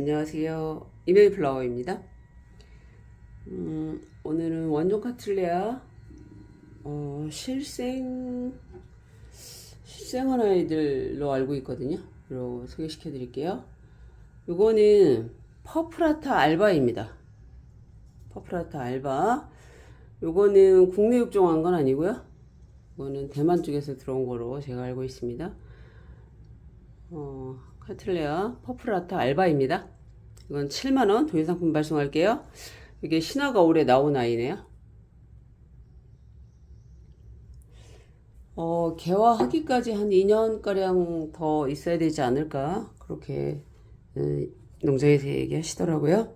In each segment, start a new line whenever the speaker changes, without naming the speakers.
안녕하세요. 이메일 플라워입니다. 음, 오늘은 원종 카틀레아 어, 실생 실생한 아이들로 알고 있거든요. 로 소개시켜 드릴게요. 요거는 퍼프라타 알바입니다. 퍼프라타 알바. 요거는 국내 육종한 건 아니고요. 이거는 대만 쪽에서 들어온 거로 제가 알고 있습니다. 어, 카틀레아 퍼플라타 알바입니다. 이건 7만원 동일 상품 발송할게요. 이게 신화가 올해 나온 아이네요. 어, 개화하기까지 한 2년가량 더 있어야 되지 않을까. 그렇게 음, 농장에서 얘기하시더라고요.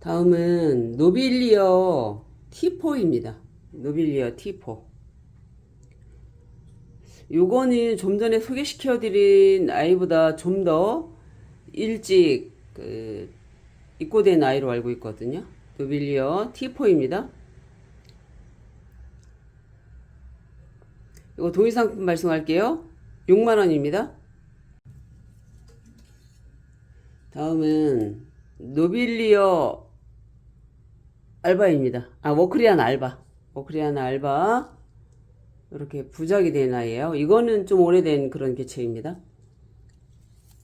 다음은 노빌리어 T4입니다. 노빌리어 T4. 요거는 좀 전에 소개시켜 드린 아이보다 좀 더 일찍 그 입고된 아이로 알고 있거든요. 노빌리어 T4입니다. 이거 동일상품 발송할게요. 6만원입니다. 다음은 노빌리어 알바입니다. 아, 워크리안 알바. 워크리안 알바. 이렇게 부작이 된 아이예요. 이거는 좀 오래된 그런 개체입니다.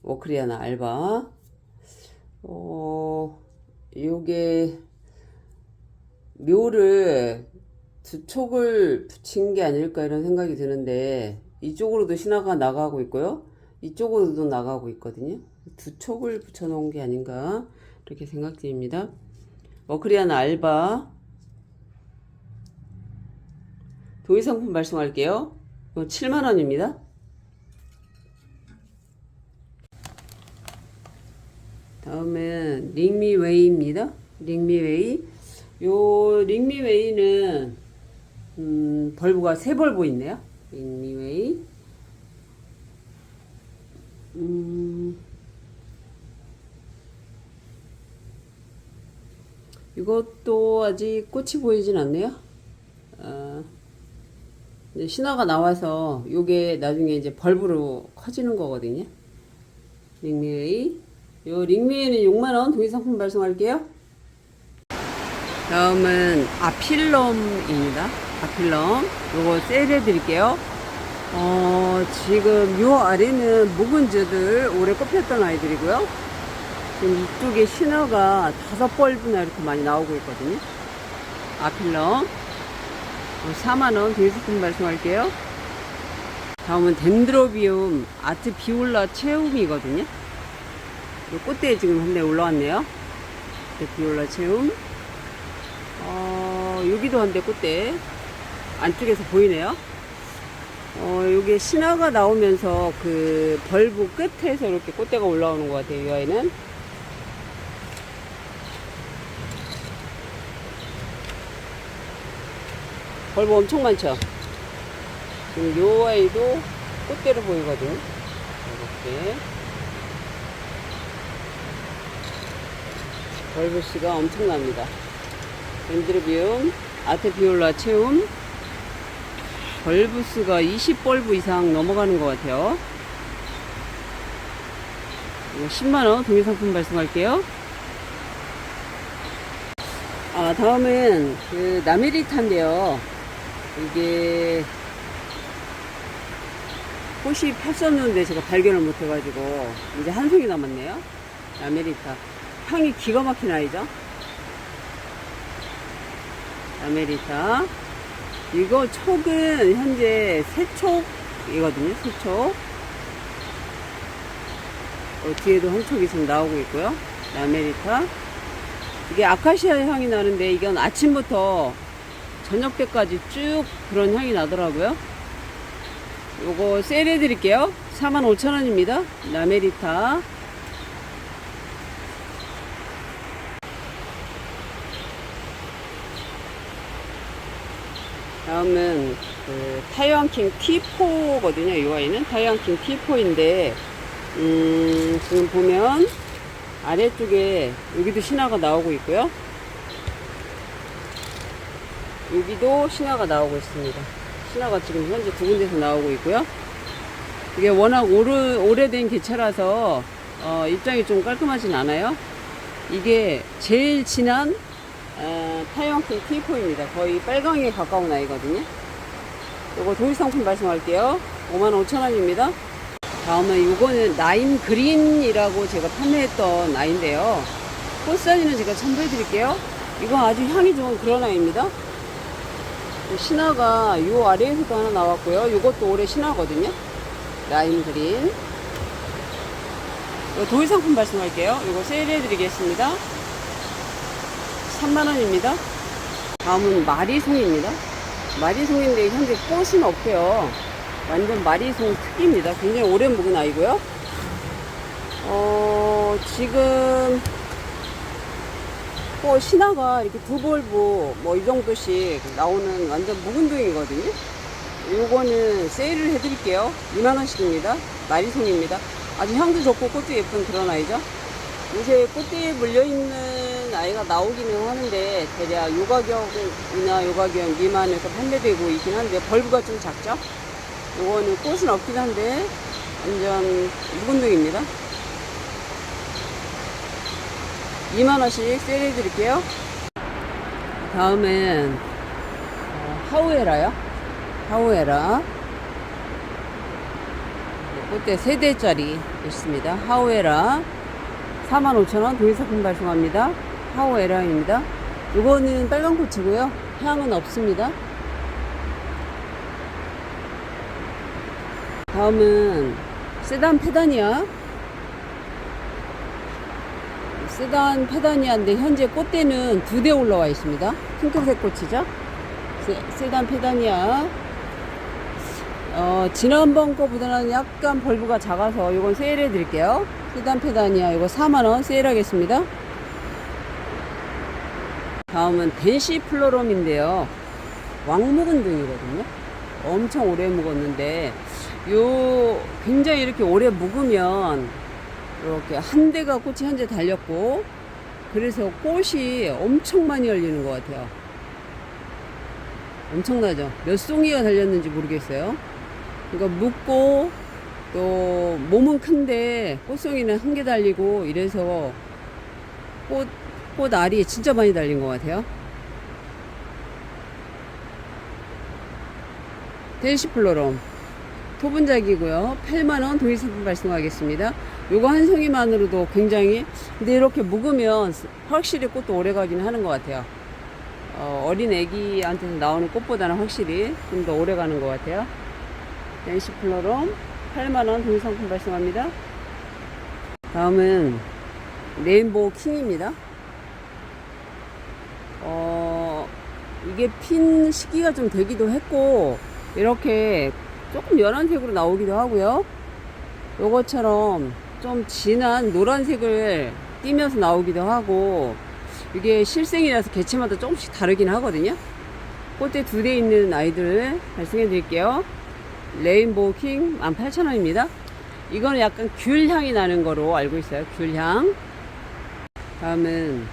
워크리아나 알바. 어, 요게 묘를 두 촉을 붙인 게 아닐까 이런 생각이 드는데 이쪽으로도 신화가 나가고 있고요. 이쪽으로도 나가고 있거든요. 두 촉을 붙여 놓은 게 아닌가 이렇게 생각됩니다. 워크리아나 알바 도의상품 발송할게요. 7만원입니다. 다음은 링미웨이입니다. 링미웨이. 요 링미웨이는 음, 벌브가 세 벌브 있네요. 링미웨이. 음, 이것도 아직 꽃이 보이진 않네요. 아, 신화가 나와서 요게 나중에 이제 벌브로 커지는 거거든요. 링미웨이. 요 링미웨이는 6만원 동의상품 발송할게요. 다음은 아필럼입니다. 아필럼. 요거 세일해 드릴게요. 어, 지금 요 아래는 묵은즈들 올해 꽃폈던 아이들이고요. 지금 이쪽에 신화가 다섯 벌브나 이렇게 많이 나오고 있거든요. 아필럼. 4만원 대수품 발송할게요. 다음은 덴드로비움 아트 비올라 체움이거든요. 이 꽃대에 지금 한 대 올라왔네요. 비올라 체움. 어, 여기도 한 대 꽃대. 안쪽에서 보이네요. 어, 요게 신화가 나오면서 그 벌브 끝에서 이렇게 꽃대가 올라오는 것 같아요. 이 아이는. 벌브 엄청 많죠? 지금 요 아이도 꽃대로 보이거든요. 이렇게. 벌브 씨가 엄청납니다. 덴드르비움, 아테피올라 체움, 벌브 수가 20벌브 이상 넘어가는 것 같아요. 이거 10만원 동일상품 발송할게요. 아, 다음은 그 나메리타인데요. 이게 꽃이 폈었는데 제가 발견을 못해가지고 이제 한 송이 남았네요. 아메리카 향이 기가 막힌 아이죠. 아메리카 이거 촉은 현재 세 촉이거든요. 세 촉. 어, 뒤에도 한 촉이 지금 나오고 있고요. 아메리카 이게 아카시아 향이 나는데 이건 아침부터 저녁 때까지 쭉 그런 향이 나더라고요. 요거 세일해 드릴게요. 45,000원입니다. 라메리타. 다음은 그 타이완킹 T4거든요. 이 아이는 타이완킹 T4인데 음, 지금 보면 아래쪽에 여기도 신화가 나오고 있고요. 여기도 신화가 나오고 있습니다. 신화가 지금 현재 두 군데서 나오고 있고요. 이게 워낙 오래, 오래된 개차라서 어, 입장이 좀 깔끔하진 않아요. 이게 제일 진한 어, 타이완킹 T4입니다. 거의 빨강에 가까운 아이거든요. 요거 도일 상품 말씀할게요. 55,000원입니다. 다음은 요거는 나임 그린이라고 제가 판매했던 아이인데요. 꽃 사진은 제가 첨부해 드릴게요. 이거 아주 향이 좋은 그런 아이입니다. 신화가 요 아래에서도 하나 나왔고요. 요것도 올해 신화거든요. 라임 그린. 도일 상품 말씀할게요. 이거 세일해 드리겠습니다. 3만원입니다. 다음은 마리송입니다. 마리송인데 현재 꽃은 없고요. 완전 마리송 특기입니다. 굉장히 오래 묵은 아이고요. 어, 지금 꽃 신화가 이렇게 두 볼부 뭐이 정도씩 나오는 완전 묵은 등이거든요. 요거는 세일을 해드릴게요. 2만원씩입니다. 마리송입니다. 아주 향도 좋고 꽃도 예쁜 그런 아이죠. 요새 꽃대에 물려있는 아이가 나오기는 하는데 대략 요 가격이나 요 가격 미만에서 판매되고 있긴 한데 벌브가 좀 작죠. 요거는 꽃은 없긴 한데 완전 묵은 등입니다. 2만원씩 세일해 드릴게요. 다음은 어, 하우에라요. 하우에라. 꽃대 3대짜리 있습니다. 하우에라. 45,000원 동일상품 발송합니다. 하우에라입니다. 이거는 빨간 꽃이고요. 향은 없습니다. 다음은 세단 페다니아. 세단 페다니아인데 현재 꽃대는 두 대 올라와 있습니다. 핑크색 꽃이죠. 세, 세단 페다니아. 어, 지난번 거보다는 약간 벌브가 작아서 이건 세일해 드릴게요. 세단 페다니아 이거 4만원 세일하겠습니다. 다음은 덴시 플로럼인데요. 왕묵은 등이거든요. 엄청 오래 묵었는데 요 굉장히 이렇게 오래 묵으면 이렇게 한 대가 꽃이 현재 달렸고 그래서 꽃이 엄청 많이 열리는 것 같아요. 엄청나죠? 몇 송이가 달렸는지 모르겠어요. 그러니까 묵고 또 몸은 큰데 꽃송이는 한 개 달리고 이래서 꽃, 꽃 알이 진짜 많이 달린 것 같아요. 델시플로럼 토분작이고요. 8만원 동일상품 발송하겠습니다. 요거 한 송이만으로도 굉장히 근데 이렇게 묵으면 확실히 꽃도 오래 가긴 하는 것 같아요. 어, 어린 애기한테서 나오는 꽃보다는 확실히 좀 더 오래 가는 것 같아요. 댄시 플로럼 8만원 동상품 발송합니다. 다음은 레인보우 킹입니다. 어, 이게 핀 시기가 좀 되기도 했고, 이렇게 조금 연한 색으로 나오기도 하고요. 요것처럼 좀 진한 노란색을 띠면서 나오기도 하고, 이게 실생이라서 개체마다 조금씩 다르긴 하거든요. 꽃대 두 대 있는 아이들 발송해 드릴게요. 레인보우 킹 18,000원입니다. 이거는 약간 귤 향이 나는 거로 알고 있어요. 귤 향. 다음은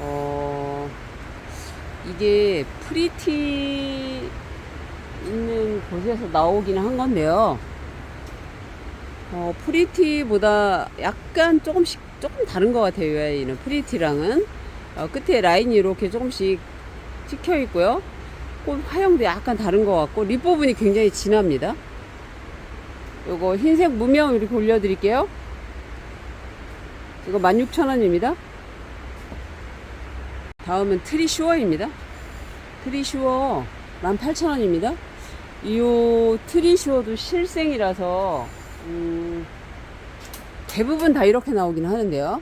어 이게 프리티 있는 곳에서 나오기는 한 건데요. 어 프리티보다 약간 조금씩 조금 다른 것 같아요. 이 아이는 프리티랑은 어, 끝에 라인이 이렇게 조금씩 찍혀 있고요. 꽃 화형도 약간 다른 것 같고 립 부분이 굉장히 진합니다. 요거 흰색 무명 이렇게 올려드릴게요. 이거 16,000원입니다. 다음은 트리슈어입니다. 트리슈어 18,000원입니다. 이 트리슈어도 실생이라서 음, 대부분 다 이렇게 나오긴 하는데요.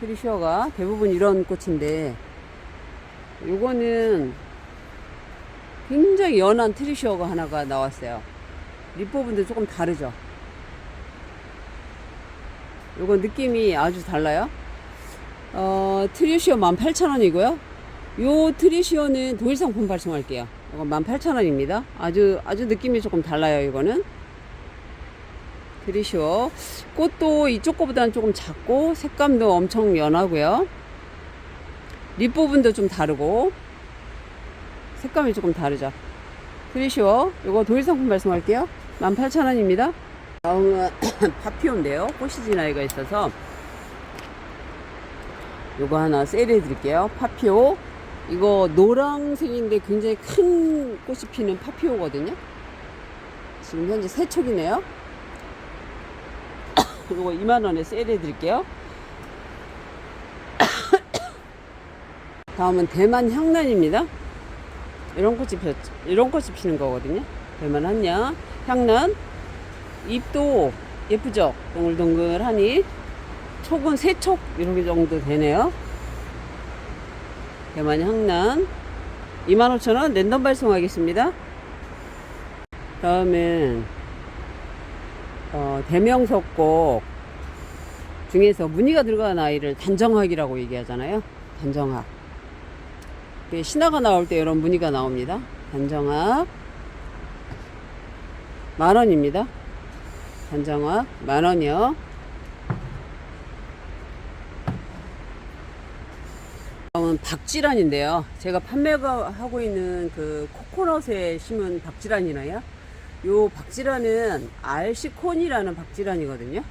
트리슈어가 대부분 이런 꽃인데 요거는 굉장히 연한 트리슈어가 하나가 나왔어요. 립 부분도 조금 다르죠. 요거 느낌이 아주 달라요. 어, 트리슈어 18,000원이고요. 요 트리슈어는 도일상품 발송할게요. 이거 18,000원입니다. 아주, 아주 느낌이 조금 달라요, 이거는. 트리슈어. 꽃도 이쪽 거보다는 조금 작고, 색감도 엄청 연하고요. 립 부분도 좀 다르고, 색감이 조금 다르죠. 트리슈어. 이거 도일 상품 발송할게요. 18,000원입니다. 다음은 파피온인데요. 꽃이 진 아이가 있어서 요거 하나 세일해 드릴게요. 파피오. 이거 노랑색인데 굉장히 큰 꽃이 피는 파피오거든요. 지금 현재 세 촉이네요. 요거 2만원에 세일해 드릴게요. 다음은 대만 향란입니다. 이런 꽃이 피, 이런 꽃이 피는 거거든요. 대만 한양, 향란. 잎도 예쁘죠? 동글동글하니. 촉은 세촉 이렇게 정도 되네요. 대만 향란. 25,000원 랜덤 발송하겠습니다. 다음은 어, 대명석곡 중에서 무늬가 들어간 아이를 단정학이라고 얘기하잖아요. 단정학. 그 신화가 나올 때 이런 무늬가 나옵니다. 단정학 만 원입니다. 단정학 만 원이요. 다음은 박지란인데요. 제가 판매가 하고 있는 그 코코넛에 심은 박지란이나요. 요 박지란은 알시콘이라는 박지란이거든요.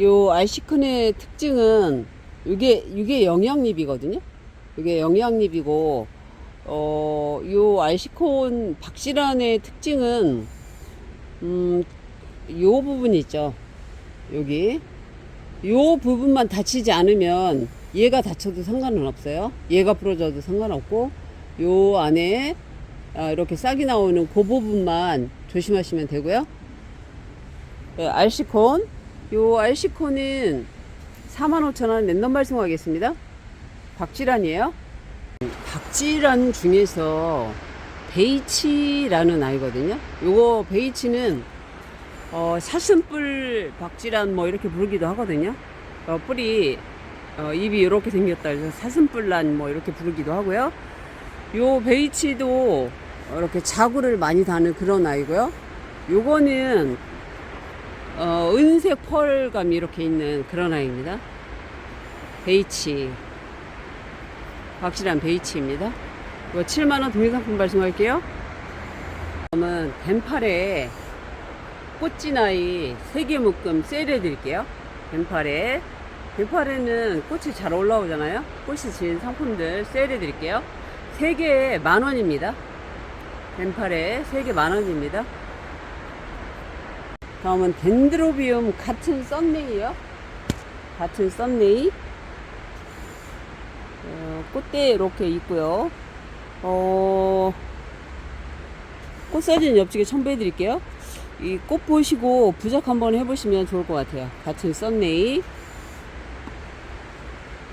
요 알시콘의 특징은 이게 이게 영양잎이거든요. 이게 영양잎이고 어, 요 알시콘 박지란의 특징은 음, 요 부분 있죠. 여기 요 부분만 다치지 않으면 얘가 다쳐도 상관은 없어요. 얘가 부러져도 상관없고 요 안에 아, 이렇게 싹이 나오는 그 부분만 조심하시면 되고요. 네, 알시콘 요 알시콘은 45,000원 랜덤 발송하겠습니다. 박지란이에요. 박지란 중에서 베이치라는 아이거든요. 요거 베이치는 어, 사슴뿔 박지란 뭐 이렇게 부르기도 하거든요. 어, 뿔이 어, 입이 이렇게 생겼다 해서 사슴뿔란 뭐 이렇게 부르기도 하고요. 요 베이치도 이렇게 자구를 많이 다는 그런 아이고요. 요거는 어, 은색 펄감이 이렇게 있는 그런 아이입니다. 베이치. 확실한 베이치입니다. 이거 7만원 동일상품 발송할게요. 다음은 뱀팔에 꽃진아이 3개 묶음 세일해 드릴게요. 뱀팔에. 뱀팔에는 꽃이 잘 올라오잖아요. 꽃이 진 상품들 세일해 드릴게요. 3개에 만원입니다. 뱀팔에 3개 만원입니다. 다음은 덴드로비움 같은 썬네이요. 같은 썬네이. 어, 꽃대 이렇게 있고요. 어, 꽃 사진 옆쪽에 첨부해 드릴게요. 이 꽃 보시고 부작 한번 해보시면 좋을 것 같아요. 같은 썬네이.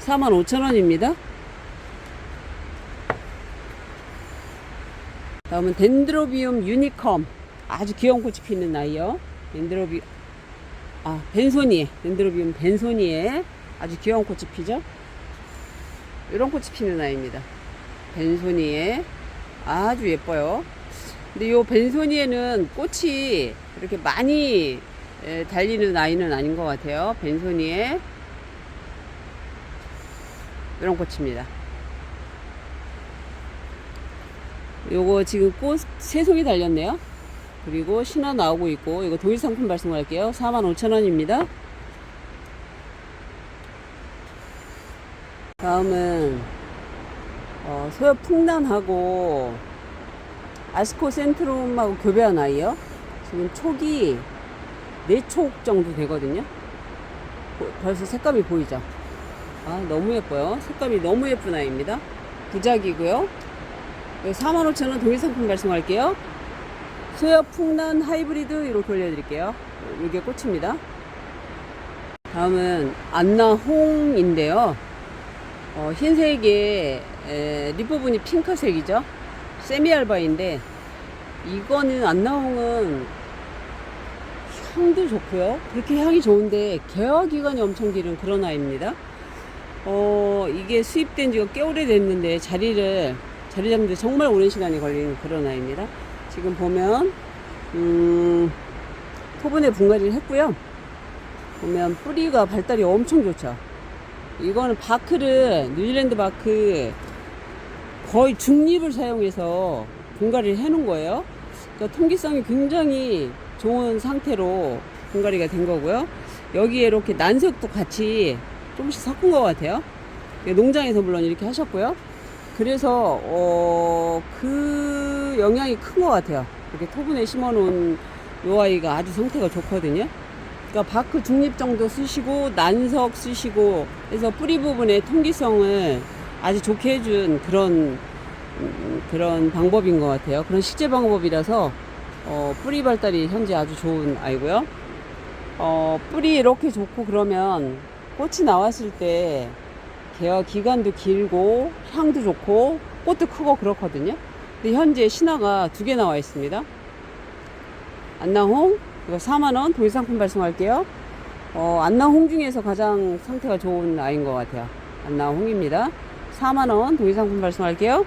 45,000원입니다. 다음은 덴드로비움 유니컴. 아주 귀여운 꽃이 피는 아이요. 덴드로비, 아, 벤소니에. 덴드로비움 벤소니에. 아주 귀여운 꽃이 피죠. 이런 꽃이 피는 아이입니다. 벤소니에. 아주 예뻐요. 근데 요 벤소니에는 꽃이 이렇게 많이 에, 달리는 아이는 아닌 것 같아요. 벤소니에. 이런 꽃입니다. 요거 지금 꽃 세 송이 달렸네요. 그리고 신화 나오고 있고 이거 도일 상품 발송할게요. 45,000원입니다. 다음은 어, 소엽 풍란하고 아스코 센트룸하고 교배한 아이요. 지금 촉이 4촉 정도 되거든요. 보- 벌써 색감이 보이죠? 아, 너무 예뻐요. 색감이 너무 예쁜 아이입니다. 부작이고요. 45,000원 동일 상품 발송할게요. 소엽 풍란 하이브리드 이렇게 올려드릴게요. 이게 꽃입니다. 다음은 안나홍인데요. 어, 흰색에 에, 립부분이 핑크색이죠. 세미알바인데 이거는 안나홍은 향도 좋고요. 그렇게 향이 좋은데 개화 기간이 엄청 길은 그런 아이입니다. 어, 이게 수입된 지가 꽤 오래됐는데 자리를 자리 잡는데 정말 오랜 시간이 걸리는 그런 아이입니다. 지금 보면 음, 토분에 분갈이를 했고요. 보면 뿌리가 발달이 엄청 좋죠. 이거는 바크를 뉴질랜드 바크 거의 중립을 사용해서 분갈이를 해놓은 거예요. 그러니까 통기성이 굉장히 좋은 상태로 분갈이가 된 거고요. 여기에 이렇게 난색도 같이 조금씩 섞은 것 같아요. 이게 농장에서 물론 이렇게 하셨고요. 그래서 어, 그 영향이 큰 것 같아요. 이렇게 토분에 심어놓은 요 아이가 아주 상태가 좋거든요. 그러니까 바크 중립 정도 쓰시고 난석 쓰시고 그래서 뿌리 부분의 통기성을 아주 좋게 해준 그런 음, 그런 방법인 것 같아요. 그런 식재 방법이라서 어, 뿌리 발달이 현재 아주 좋은 아이고요. 어, 뿌리 이렇게 좋고 그러면 꽃이 나왔을 때 개화 기간도 길고 향도 좋고 꽃도 크고 그렇거든요. 근데 현재 신화가 두 개 나와 있습니다. 안나홍 이거 4만 원 동일상품 발송할게요. 어, 안나홍 중에서 가장 상태가 좋은 아이인 것 같아요. 안나홍입니다. 4만 원 동일상품 발송할게요.